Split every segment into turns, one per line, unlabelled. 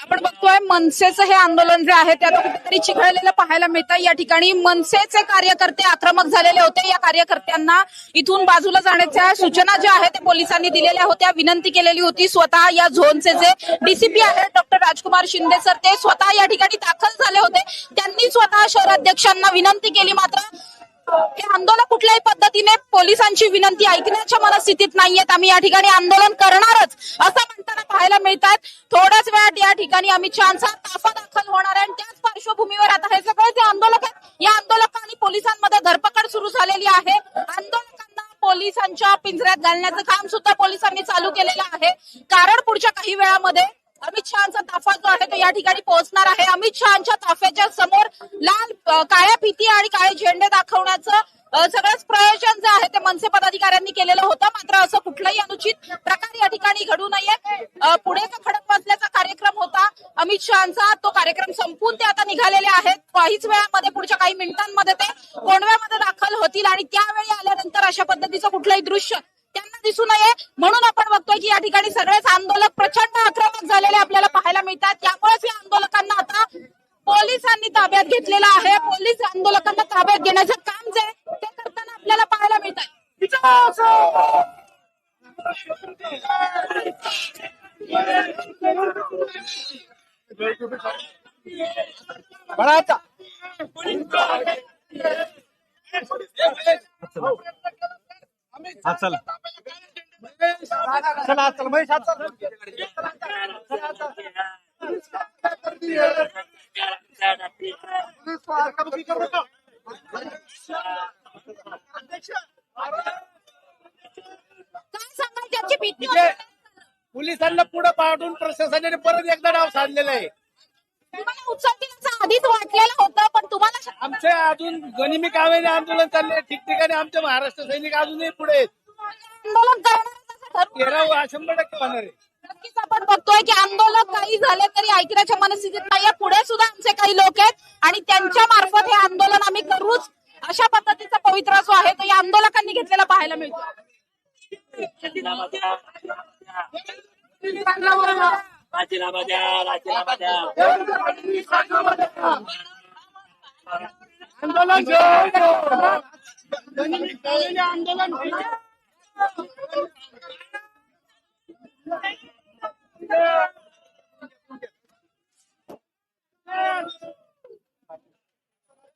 आपण बघतोय मनसेचं हे आंदोलन जे आहे ते आता कुठेतरी चिघळलेलं पाहायला मिळतं या ठिकाणी मनसेचे कार्यकर्ते आक्रमक झालेले होते. या कार्यकर्त्यांना इथून बाजूला जाण्याच्या सूचना ज्या आहेत ते पोलिसांनी दिलेल्या होत्या. विनंती केलेली होती स्वतः या झोनचे जे डीसीपी आहेत डॉक्टर राजकुमार शिंदे सर ते स्वतः या ठिकाणी दाखल झाले होते. त्यांनी स्वतः शहराध्यक्षांना विनंती केली मात्र हे आंदोलन कुठल्याही पद्धतीने पोलिसांची विनंती ऐकण्याच्या मनस्थितीत नाहीयेत. आम्ही या ठिकाणी आंदोलन करणारच असं म्हणताना पाहायला मिळतात थोड्याच वेळात या ठिकाणी आम्ही छानसा ताफा दाखल होणार आहे. आणि त्याच पार्श्वभूमीवर आता हे सगळे जे आंदोलक आहेत या आंदोलकांनी पोलिसांमध्ये धरपकड सुरू झालेली आहे. आंदोलकांना पोलिसांच्या पिंजऱ्यात घालण्याचं काम सुद्धा पोलिसांनी चालू केलेलं आहे. कारण पुढच्या काही वेळामध्ये अमित शहाचा ताफा जो आहे तो या ठिकाणी पोहोचणार आहे. अमित शहाच्या ताफ्याच्या समोर लाल काळ्या भीती आणि काळे झेंडे दाखवण्याचं सगळंच प्रयोजन जे आहे ते मनसे पदाधिकाऱ्यांनी केलेलं होतं. मात्र असं कुठलाही अनुचित प्रकार या ठिकाणी घडू नये. पुढे पुणे खडक वाजल्याचा कार्यक्रम होता. अमित शहाचा तो कार्यक्रम संपून ते आता निघालेले आहेत. काहीच वेळामध्ये पुढच्या काही मिनिटांमध्ये ते कोंडव्यामध्ये दाखल होतील आणि त्यावेळी आल्यानंतर अशा पद्धतीचं कुठलंही दृश्य त्यांना दिसू नये. म्हणून आपण बघतोय की या ठिकाणी सगळेच आंदोलक प्रचंड आक्रमक झालेले आपल्याला पाहायला मिळतात. त्यामुळेच या आंदोलकांना आता पोलिसांनी ताब्यात घेतलेलं आहे. पोलीस आंदोलकांना ताब्यात घेण्याचं काम जे आहे, ते करताना आपल्याला पाहायला मिळत
हा चला.
चला चला म्हणजे
वाटते?
पोलिसांना पुढे पाठवून प्रशासनाने परत एकदा डाव साधलेला आहे
आधीच वाटलेलं होतं पण तुम्हाला
आमचे अजून गनिमी कावेने आंदोलन चालले ठिकठिकाणी आमचे महाराष्ट्र सैनिक अजूनही पुढे आहेत.
आंदोलन ठरवलं.
तेरा शंभर टक्के होणार आहे.
नक्कीच आपण बघतोय की आंदोलक काही झाले तरी ऐकण्याच्या मनस्थितीत नाहीये पुढे सुद्धा आमचे काही लोक आहेत आणि त्यांच्या मार्फत हे आंदोलन आम्ही करूच अशा पद्धतीचा पवित्रा जो आहे तो या आंदोलकांनी घेतलेला पाहायला मिळतो.
राजीनामा द्या राजीनामा द्या
आंदोलन जोर. गनिमी कावेने आंदोलन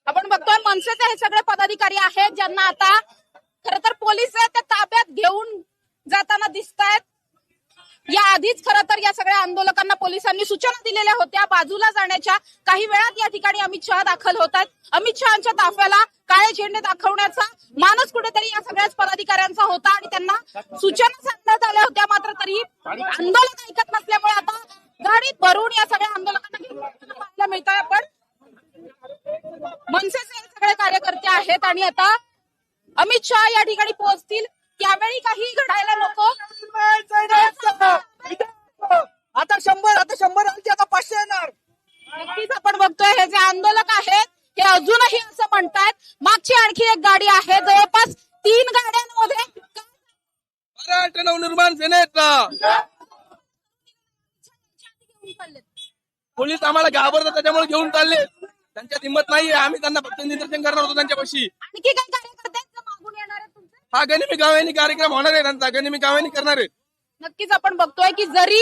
आपण पक्षाचे हे सगळे पदाधिकारी आहेत ज्यांना आता खर तर पोलीस ते ताब्यात घेऊन जाताना दिसत आहेत या आधीच खरं तर या सगळ्या आंदोलकांना पोलिसांनी सूचना दिलेल्या होत्या. बाजूला जाण्याच्या काही वेळात या ठिकाणी अमित शहा दाखल होत आहेत अमित शहाच्या ताफ्याला काळे झेंडे दाखवण्याचा मानस कुठेतरी या सगळ्याच पदाधिकाऱ्यांचा होता आणि त्यांना सूचना सांगण्यात आल्या होत्या. मात्र तरी आंदोलन ऐकत नसल्यामुळे आता गाडीत भरून या सगळ्या आंदोलकांना पाहायला मिळत आहे पण मनसेचे सगळे कार्यकर्ते आहेत आणि आता अमित शहा या ठिकाणी पोहोचतील त्यावेळी काही घडायला नको
आता शंभर आता शंभर आता पाचशे येणार
नक्कीच आपण बघतोय हे जे आंदोलक आहेत हे अजूनही असं म्हणतायत मागची आणखी एक गाडी आहे जवळपास तीन गाड्यांमध्ये
नवनिर्माण सेनेचा पोलीस आम्हाला घाबरतात त्याच्यामुळे घेऊन चालले त्यांच्यात हिंमत नाहीये आम्ही त्यांना फक्त निदर्शन करणार होतो त्यांच्यापाशी.
आणखी काही कार्यकर्ते आहेत जे मागून येणार आहेत तुमचे?
हा गनिमी गावानी कार्यक्रम होणार आहे त्यांचा. गनिमी गावानी करणार आहे.
नक्कीच आपण बघतोय की जरी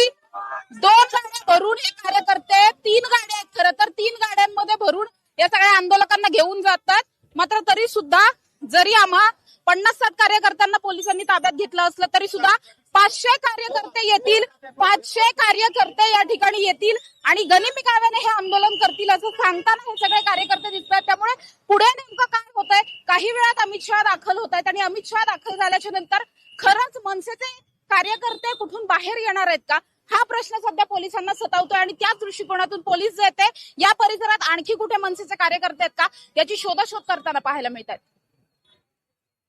दोन गाड्या भरून हे कार्यकर्ते तीन गाड्या आहेत खरं तर तीन गाड्यांमध्ये भरून या सगळ्या आंदोलकांना घेऊन जातात. मात्र तरी सुद्धा जरी आम्हा पन्नास सात कार्यकर्त्यांना पोलिसांनी ताब्यात घेतलं असलं तरी सुद्धा पाचशे कार्यकर्ते येतील पाचशे कार्यकर्ते या ठिकाणी येतील आणि गनिमी काव्याने हे आंदोलन करतील असं सांगताना हे सगळे कार्यकर्ते दिसत आहेत. त्यामुळे पुढे नेमकं काय होतंय? काही वेळात अमित शहा दाखल होत आहेत आणि अमित शहा दाखल झाल्याच्यानंतर खरंच मनसेचे कार्यकर्ते कुठून बाहेर येणार आहेत का? हा प्रश्न सध्या पोलिसांना सतावतोय आणि त्याच दृष्टिकोनातून पोलीस जे आहेत या परिसरात आणखी कुठे मनसेचे कार्यकर्ते आहेत का? याची शोधाशोध करताना पाहायला मिळत आहेत.